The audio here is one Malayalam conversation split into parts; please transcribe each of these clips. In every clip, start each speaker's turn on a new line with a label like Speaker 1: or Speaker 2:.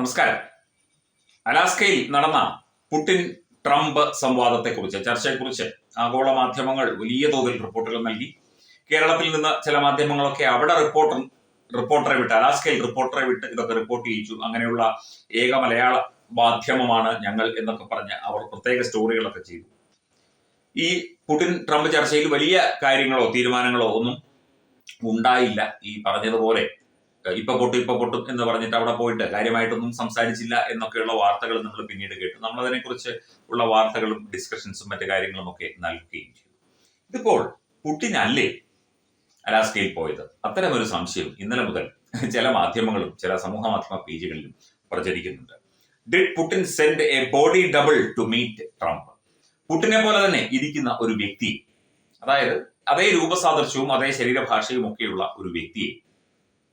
Speaker 1: നമസ്കാരം. അലാസ്കയിൽ നടന്ന പുടിൻ ട്രംപ് സംവാദത്തെക്കുറിച്ച് ചർച്ചയെക്കുറിച്ച് ആഗോള മാധ്യമങ്ങൾ വലിയ തോതിൽ റിപ്പോർട്ടുകൾ നൽകി. കേരളത്തിൽ നിന്ന് ചില മാധ്യമങ്ങളൊക്കെ അവിടെ റിപ്പോർട്ടർ റിപ്പോർട്ടറെ വിട്ട് അലാസ്കയിൽ റിപ്പോർട്ടറെ വിട്ട് ഇതൊക്കെ റിപ്പോർട്ട് ചെയ്യിച്ചു. അങ്ങനെയുള്ള ഏക മലയാള മാധ്യമമാണ് ഞങ്ങൾ എന്നൊക്കെ പറഞ്ഞ് അവർ പ്രത്യേക സ്റ്റോറികളൊക്കെ ചെയ്തു. ഈ പുടിൻ ട്രംപ് ചർച്ചയിൽ വലിയ കാര്യങ്ങളോ തീരുമാനങ്ങളോ ഒന്നും ഉണ്ടായില്ല. ഈ പറഞ്ഞതുപോലെ ഇപ്പൊ പൊട്ടും ഇപ്പൊ പൊട്ടും എന്ന് പറഞ്ഞിട്ട് അവിടെ പോയിട്ട് കാര്യമായിട്ടൊന്നും സംസാരിച്ചില്ല എന്നൊക്കെയുള്ള വാർത്തകൾ നമ്മൾ പിന്നീട് കേട്ടു. നമ്മൾ അതിനെക്കുറിച്ച് ഉള്ള വാർത്തകളും ഡിസ്കഷൻസും മറ്റു കാര്യങ്ങളും ഒക്കെ നൽകുകയും ചെയ്തു. ഇതിപ്പോൾ പുട്ടിനല്ലേ അലാസ്കയിൽ പോയത്? അത്തരമൊരു സംശയം ഇന്നലെ മുതൽ ചില മാധ്യമങ്ങളും ചില സമൂഹ മാധ്യമ പേജുകളിലും പ്രചരിക്കുന്നുണ്ട്. Did Putin send a body double to meet Trump പുട്ടിനെ പോലെ തന്നെ ഇരിക്കുന്ന ഒരു വ്യക്തി അതായത് അതേ രൂപസാദൃശ്യവും അതേ ശരീരഭാഷയും ഒക്കെയുള്ള ഒരു വ്യക്തിയെ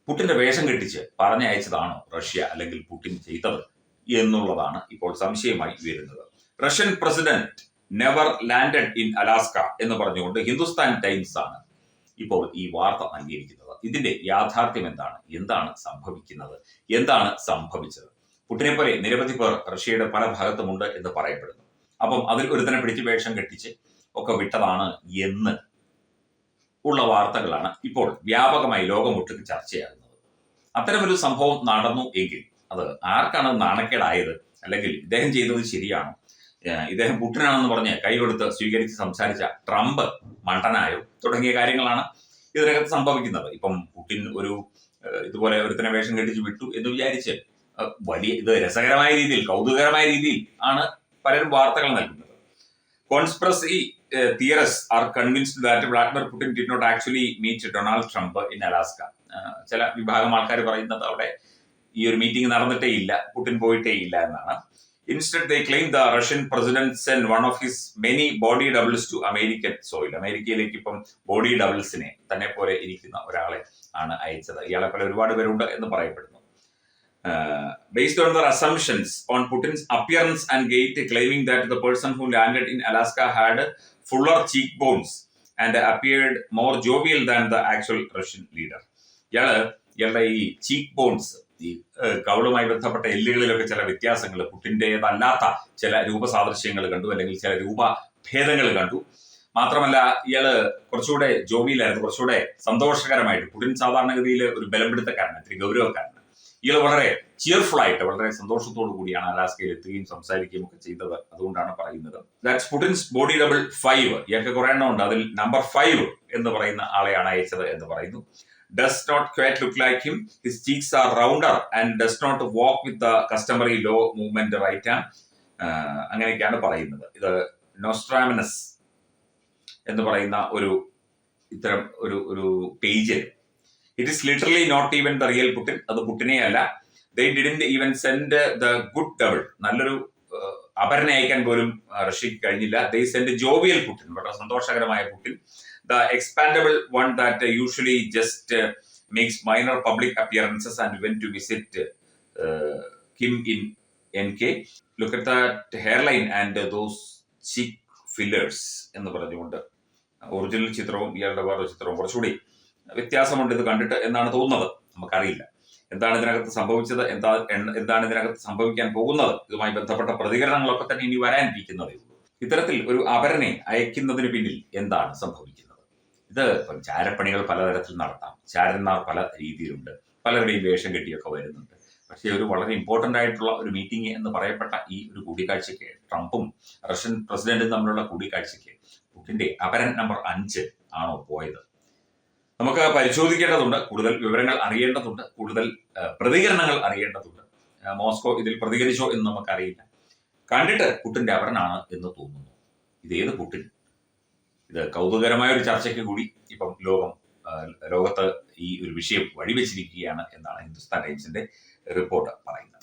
Speaker 1: പുട്ടിന്റെ വേഷം കെട്ടിച്ച് പറഞ്ഞയച്ചതാണോ റഷ്യ അല്ലെങ്കിൽ പുട്ടിൻ ചെയ്തത് എന്നുള്ളതാണ് ഇപ്പോൾ സംശയമായി വരുന്നത് Russian president never landed in Alaska എന്ന് പറഞ്ഞുകൊണ്ട് ഹിന്ദുസ്ഥാൻ ടൈംസ് ആണ് ഇപ്പോൾ ഈ വാർത്ത നൽകിയിരിക്കുന്നത്. ഇതിന്റെ യാഥാർത്ഥ്യം എന്താണ്? എന്താണ് സംഭവിക്കുന്നത്? എന്താണ് സംഭവിച്ചത്? പുട്ടിനെ പോലെ നിരവധി പേർ റഷ്യയുടെ പല ഭാഗത്തുമുണ്ട് എന്ന് പറയപ്പെടുന്നു. അപ്പം അതിൽ ഒരുത്തനെ പിടിച്ച് വേഷം കെട്ടിച്ച് ഒക്കെ വിട്ടതാണ് എന്ന് ഉള്ള വാർത്തകളാണ് ഇപ്പോൾ വ്യാപകമായി ലോകമൊട്ടുക്ക് ചർച്ചയാകുന്നത്. അത്തരമൊരു സംഭവം നടന്നു എങ്കിൽ അത് ആർക്കാണ് നാണക്കേടായത്? അല്ലെങ്കിൽ ഇദ്ദേഹം ചെയ്തത് ശരിയാണോ? ഇദ്ദേഹം പുട്ടിനാണെന്ന് പറഞ്ഞ് കൈകൊടുത്ത് സ്വീകരിച്ച് സംസാരിച്ച ട്രംപ് മണ്ടനായോ? തുടങ്ങിയ കാര്യങ്ങളാണ് ഇതിനകത്ത് സംഭവിക്കുന്നത്. ഇപ്പം പുട്ടിൻ ഒരു ഇതുപോലെ ഒരുത്തനെ വേഷം കെട്ടിച്ച് വിട്ടു എന്ന് വിചാരിച്ച് വലിയ ഇത് രസകരമായ രീതിയിൽ കൗതുകകരമായ രീതിയിൽ ആണ് പലരും വാർത്തകൾ നൽകുന്നത്. Conspiracy theories are convinced that Vladimir Putin did not actually meet Donald Trump in Alaska ചില വിഭാഗം ആൾക്കാർ പറയുന്നത് അവിടെ ഈ ഒരു മീറ്റിംഗ് നടന്നിട്ടേ ഇല്ല പുടിൻ പോയിട്ടേ ഇല്ല എന്നാണ്. Instead they claim the Russian president send one of his many body doubles to American soil അമേരിക്കയിലേക്ക് ഇപ്പം ബോഡി ഡബിൾസിനെ തന്നെ പോലെ ഇരിക്കുന്ന ഒരാളെ ആണ് അയച്ചത്. ഇയാളെ പോലെ ഒരുപാട് പേരുണ്ട് എന്ന് പറയപ്പെടുന്നു. Based on their assumptions on Putin's appearance and gait, claiming that the person who landed in Alaska had fuller cheekbones and appeared more jovial than the actual Russian leader. ഇയാൾ ഇയാളുടെ ഈ ചീക്ക് ബോൺസ് ഈ കൗളുമായി ബന്ധപ്പെട്ട എല്ലുകളിലൊക്കെ ചില വ്യത്യാസങ്ങൾ പുട്ടിന്റെതല്ലാത്ത ചില രൂപസാദൃശ്യങ്ങൾ കണ്ടു അല്ലെങ്കിൽ ചില രൂപ ഭേദങ്ങൾ കണ്ടു. മാത്രമല്ല ഇയാൾ കുറച്ചുകൂടെ ജോബിയിലായിരുന്നു കുറച്ചുകൂടെ സന്തോഷകരമായിട്ട്. പുടിൻ സാധാരണഗതിയിൽ ഒരു ബലം പിടുത്തക്കാരനാണ് ഇത്തിരി ഗൗരവക്കാരനാണ്. ഇയാൾ വളരെ ചിയർഫുൾ ആയിട്ട് വളരെ സന്തോഷത്തോടു കൂടിയാണ് അലാസ്കയിൽ എത്തുകയും സംസാരിക്കുകയും ഒക്കെ ചെയ്തത്. അതുകൊണ്ടാണ് പറയുന്നത്. That's Putin's body double five ഇയാൾക്ക് കുറെ എണ്ണം ഉണ്ട്. അതിൽ നമ്പർ ഫൈവ് എന്ന് പറയുന്ന ആളെയാണ് അയച്ചത് എന്ന് പറയുന്നു. Does not quite look like him his cheeks are rounder and does not walk with the customary low movement right and അങ്ങനെയൊക്കെയാണ് പറയുന്നത്. ഇത് നോസ്ട്രാമിനസ് എന്ന് പറയുന്ന ഒരു ഇത്തരം ഒരു ഒരു page it is literally not even the real Putin അത് പുട്ടിനെ അല്ല they didn't even send the good double നല്ലൊരു അപരനെ അയക്കാൻ പോലും റഷ്യക്ക് കഴിഞ്ഞില്ല. ദേ സെൻഡ് ജോവിയൽ പുട്ടിൻ വളരെ സന്തോഷകരമായ Putin the expendable one that usually just makes minor public appearances and when to visit Kim in N K look that hairline and those cheek fillers എന്ന് പറഞ്ഞുകൊണ്ട്. ഒറിജിനൽ ചിത്രവും ഇയാളുടെ വേറൊരു ചിത്രവും കുറച്ചുകൂടി വ്യത്യാസമുണ്ട് ഇത് കണ്ടിട്ട് എന്നാണ് തോന്നുന്നത്? നമുക്കറിയില്ല. എന്താണ് ഇതിനകത്ത് സംഭവിച്ചത്? എന്താ എന്താണ് ഇതിനകത്ത് സംഭവിക്കാൻ പോകുന്നത്? ഇതുമായി ബന്ധപ്പെട്ട പ്രതികരണങ്ങളൊക്കെ തന്നെ ഇനി വരാനിരിക്കുന്നതേ ഉള്ളൂ. ഇത്തരത്തിൽ ഒരു അപരനെ അയക്കുന്നതിന് പിന്നിൽ എന്താണ് സംഭവിക്കുന്നത്? ഇത് ഇപ്പം ചാരപ്പണികൾ പലതരത്തിൽ നടത്താം. ചാരന്മാർ പല രീതിയിലുണ്ട്. പലരുടെയും വേഷം കെട്ടിയൊക്കെ വരുന്നുണ്ട്. പക്ഷേ ഒരു വളരെ ഇമ്പോർട്ടന്റ് ആയിട്ടുള്ള ഒരു മീറ്റിംഗ് എന്ന് പറയപ്പെട്ട ഈ ഒരു കൂടിക്കാഴ്ചയ്ക്ക് ട്രംപും റഷ്യൻ പ്രസിഡന്റും തമ്മിലുള്ള കൂടിക്കാഴ്ചയ്ക്ക് പുടിന്റെ അപരൻ നമ്പർ അഞ്ച് ആണോ പോയത്? നമുക്ക് പരിശോധിക്കേണ്ടതുണ്ട് കൂടുതൽ വിവരങ്ങൾ അറിയേണ്ടതുണ്ട് കൂടുതൽ പ്രതികരണങ്ങൾ അറിയേണ്ടതുണ്ട്. മോസ്കോ ഇതിൽ പ്രതികരിച്ചോ എന്ന് നമുക്കറിയില്ല. കണ്ടിട്ട് പുട്ടിന്റെ അവരനാണ് എന്ന് തോന്നുന്നു. ഇതേത് പുട്ടിൻ? ഇത് കൗതുകരമായ ഒരു ചർച്ചയ്ക്ക് കൂടി ഇപ്പം ലോകം ലോകത്ത് ഈ ഒരു വിഷയം വഴിവെച്ചിരിക്കുകയാണ് എന്നാണ് ഹിന്ദുസ്ഥാൻ ടൈംസിന്റെ റിപ്പോർട്ട് പറയുന്നത്.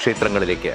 Speaker 2: ക്ഷേത്രങ്ങളിലേക്ക്